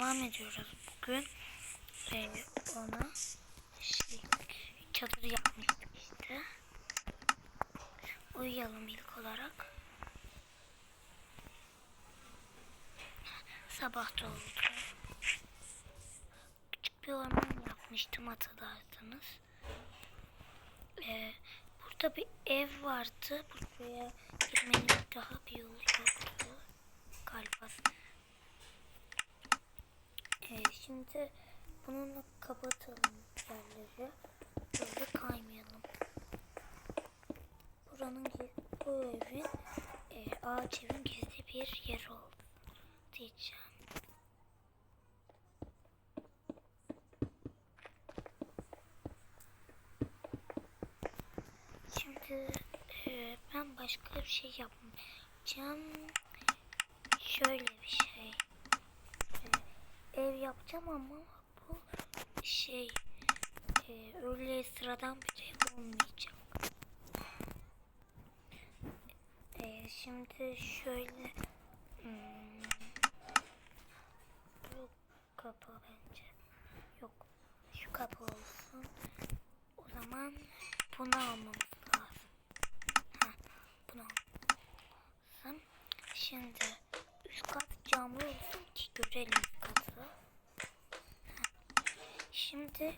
devam ediyoruz bugün. Ee, ona şey, çadır yapmıştık işte. Uyuyalım ilk olarak. Sabah da oldu. Küçük bir orman yapmıştım hatırlarsanız. Ee, burada bir ev vardı. Buraya girmenin daha bir yolu yoktu. Galiba. Ee, şimdi bununla kapatalım yerleri. Böyle kaymayalım. Buranın bu evin e, ağaç evin gizli bir yer oldu diyeceğim. Şimdi e, ben başka bir şey yapmayacağım. Şöyle bir şey. Ev yapacağım ama bu şey e, öyle sıradan bir ev olmayacak. E, şimdi şöyle hmm, bu kapı bence yok şu kapı olsun. O zaman bunu almamız lazım. Ha, bunu almamız lazım. Şimdi üst kat camlı olsun ki görelim üst katı. Ha, Şimdi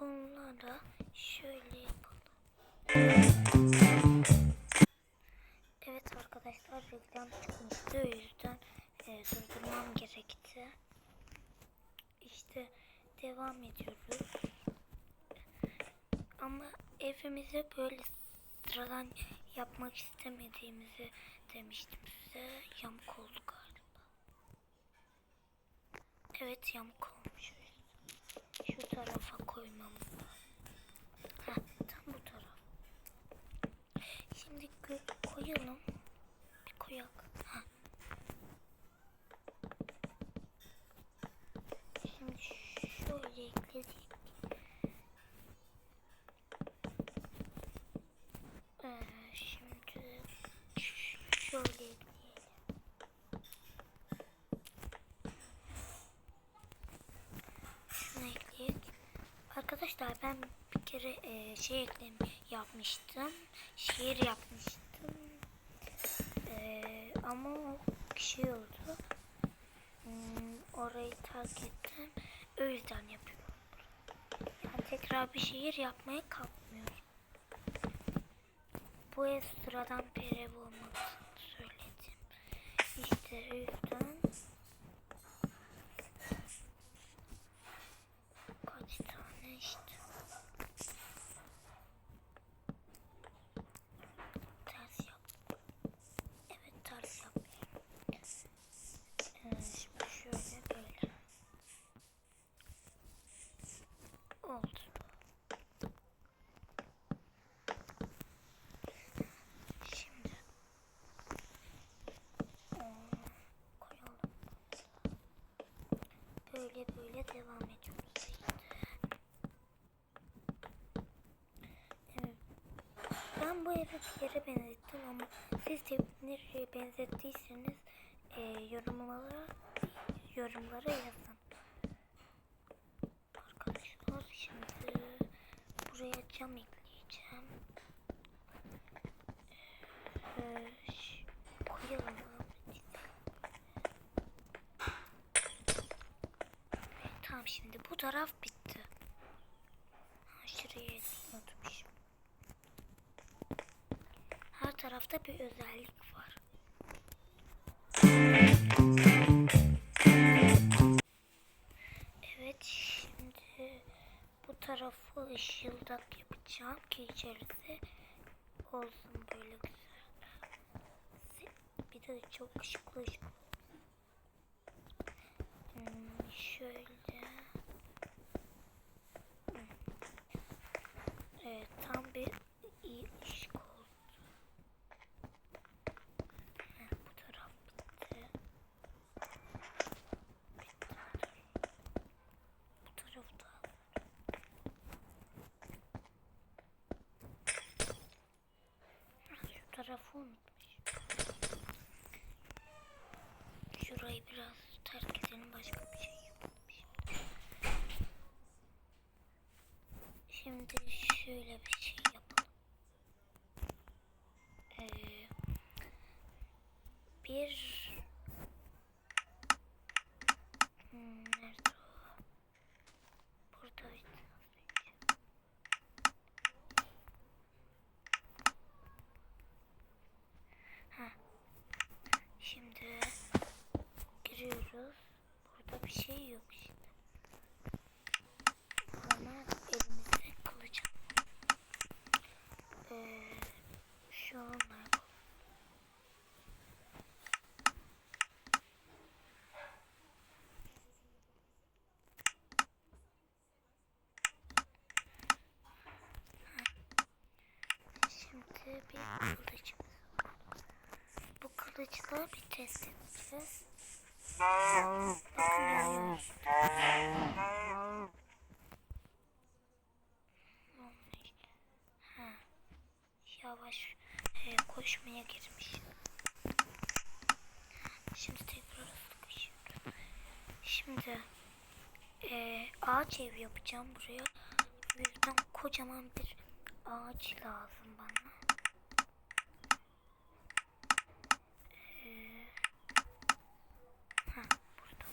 bunlara şöyle yapalım. Evet arkadaşlar reklam çıkmıştı o yüzden e, durdurmam gerekti. İşte devam ediyoruz. Ama evimizi böyle sıradan yapmak istemediğimizi demiştim size. Yamuk oldu galiba. Evet yamuk olmuş. Şu tarafa lazım. Heh, tam bu taraf. Şimdi koyalım. Bir koyak. Heh. Şimdi şöyle ekledik. Ee, şimdi ş- şöyle ekleyelim. Şunu ekleyelim. Arkadaşlar ben bir kere şey eklem yapmıştım. Şiir yapmıştım. E, ama o şey oldu. Hmm, orayı terk ettim. O yüzden yapıyorum. Yani tekrar bir şiir yapmaya kalkmıyorum. Bu ev sıradan bir ev olmasını söyledim. İşte o yüzden kaç tane işte. Ters yap. Evet ters yap. Ee, şimdi şöyle böyle. Oldu. Şimdi ee, koyalım. Böyle böyle devam ediyoruz. Ben bu evi bir yere benzettim ama siz de nereye benzettiyseniz e, yorumlara yorumlara yazın. Arkadaşlar şimdi buraya cam ekleyeceğim. Ee, şimdi bu taraf bitti. Ha, şuraya unutmuşum. Her tarafta bir özellik var. Evet şimdi bu tarafı ışıldak yapacağım ki içerisi olsun böyle güzel. Bir de çok ışıklı ışıklı. Hmm, şöyle. Hmm. Evet tam bir iyi ışık oldu. Heh, bu taraf bitti. Bitti bu taraf. Bu tarafta. Şu tarafı unutmuş. Şurayı biraz terk edelim. başka bir şey yapalım şimdi. Şimdi şöyle bir şey yapalım. Ee, bir Hmm, nerede o? Buradaydı. az önce. Heh. Şimdi giriyoruz. Burada bir şey yok işte. Ama elimizde kılıç. Ee, şu an yapalım. Var. Bu kılıçla bir test edeceğiz. Bakın yanıyor. Olmuş. Ha. Yavaş e, koşmaya girmiş. Şimdi tekrar sıkışıyoruz. Şimdi e, ağaç ev yapacağım buraya. O kocaman bir ağaç lazım bana. Ee, ha burada.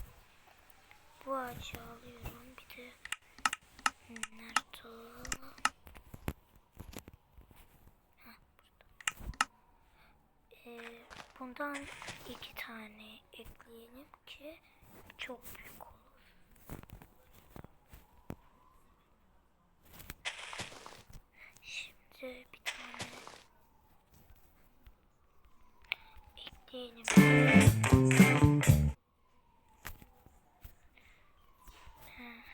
Bu ağacı alıyorum. Bir de nerede o? Burada. Ee, bundan iki tane ekleyelim ki çok büyük olur. Şimdi bir tane ekleyelim.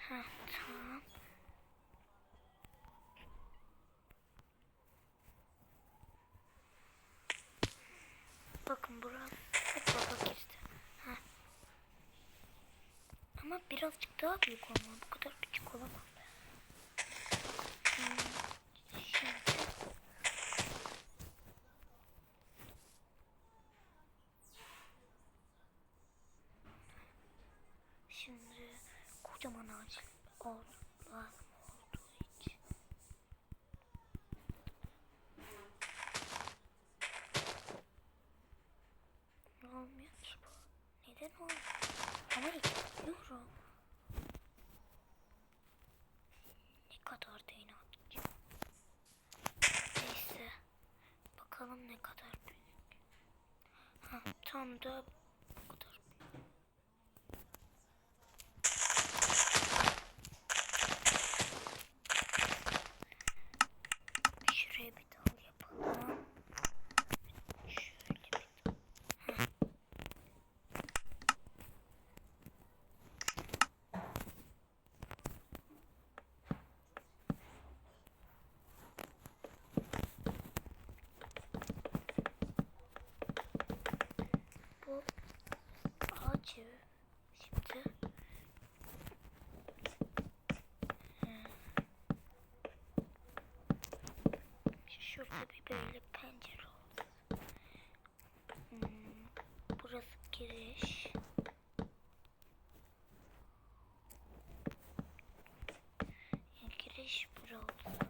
Aha, tamam. Bakın burası baba girdi. Ha. Ama birazcık daha büyük olmalı. Bu kadar küçük olamaz. Hmm, Şimdi Şimdi kocaman ağaç ol, lazım? Neden olmuyor? Ama yapıyorum. Ne kadar değne atacağım. Neyse. Bakalım ne kadar büyük. Ha, tam da bu kadar büyük. Şuraya bir dal yapalım. Şöyle bir dal. Heh. Bu evi. Şimdi Şurada bir böyle pencere oldu. Hmm, burası giriş. Yani giriş bura oldu.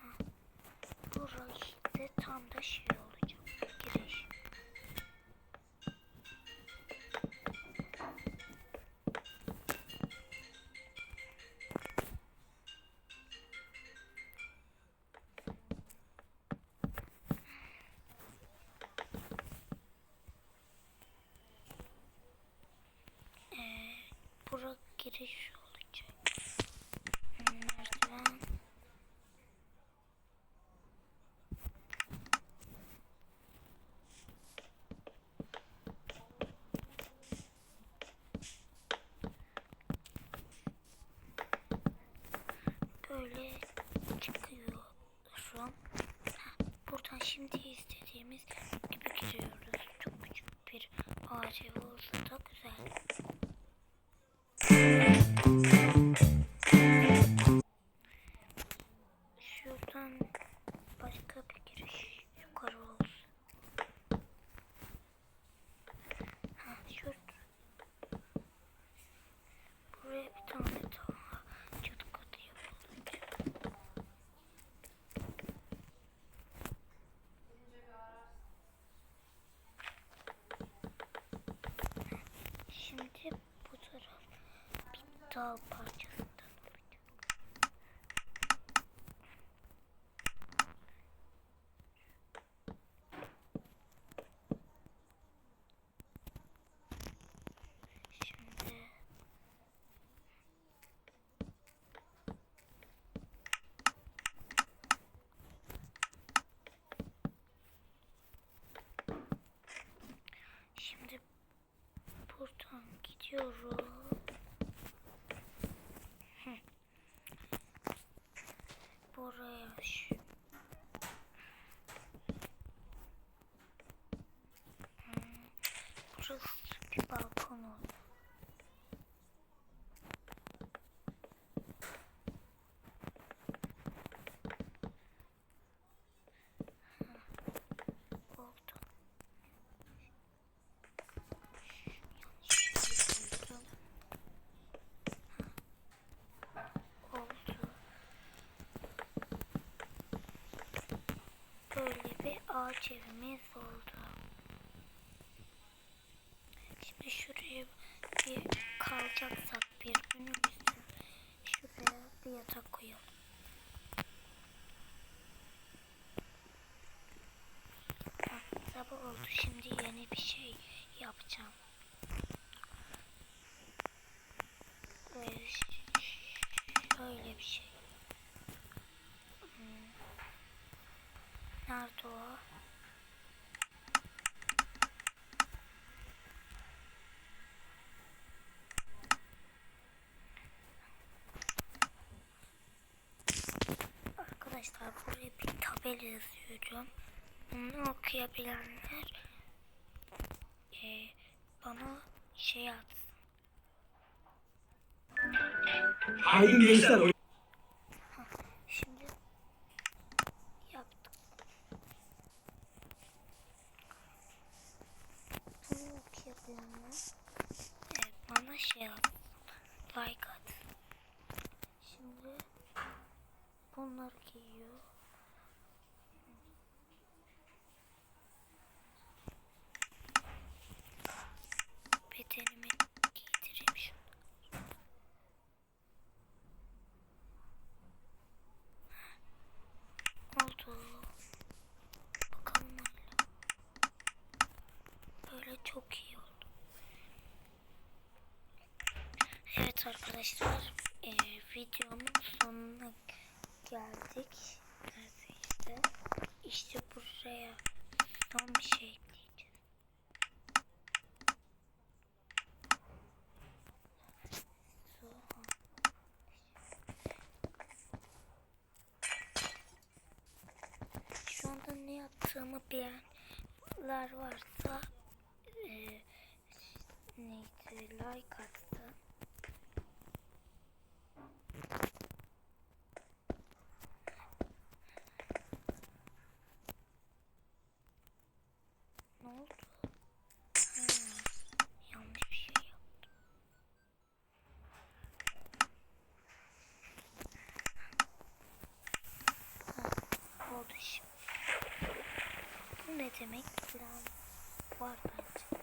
Ha, Bura olacak. Giriş. Ee, bura giriş olacak. Merdiven. Böyle çıkıyor şu an. Ha, buradan şimdi istediğimiz gibi giriyoruz. Çok küçük bir ağaç evi olsa da güzel. Dal parçasından. Şimdi Şimdi buradan gidiyorum. Hı. Buraya şu. Hmm, Burası bir balkon oldu. Böyle bir ağaç evimiz oldu. Şimdi şuraya bir kalacaksak bir günümüzde şuraya bir yatak koyalım. Ha, sabah oldu. Şimdi yeni bir şey yapacağım. Böyle ş- şöyle bir şey. Hmm. Nerede o? Arkadaşlar buraya bir tabela yazıyorum. Bunu okuyabilenler eee, bana şey atsın. Aydın gençler Şimdi yaptık. Bunu okuyabilenler evet, bana şey at. Like at. Şimdi bunları giyiyor. Bedenimi giydireyim şunu. oldu. Bakalım hala. Böyle çok iyi oldu. Evet arkadaşlar eee videomun sonuna geldik. Neredeyse. İşte buraya son bir şey ekleyeceğiz. Su. Şu anda ne yaptığımı bilenler varsa e, neydi like atsın. Ne oldu? Ha, yanlış bir şey yaptım. Ha, oldu şimdi. Bu ne demek falan var bence.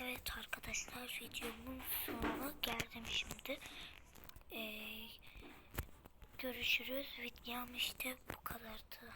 Evet arkadaşlar videomun sonuna geldim şimdi. Ee, görüşürüz. Videom işte bu kadardı.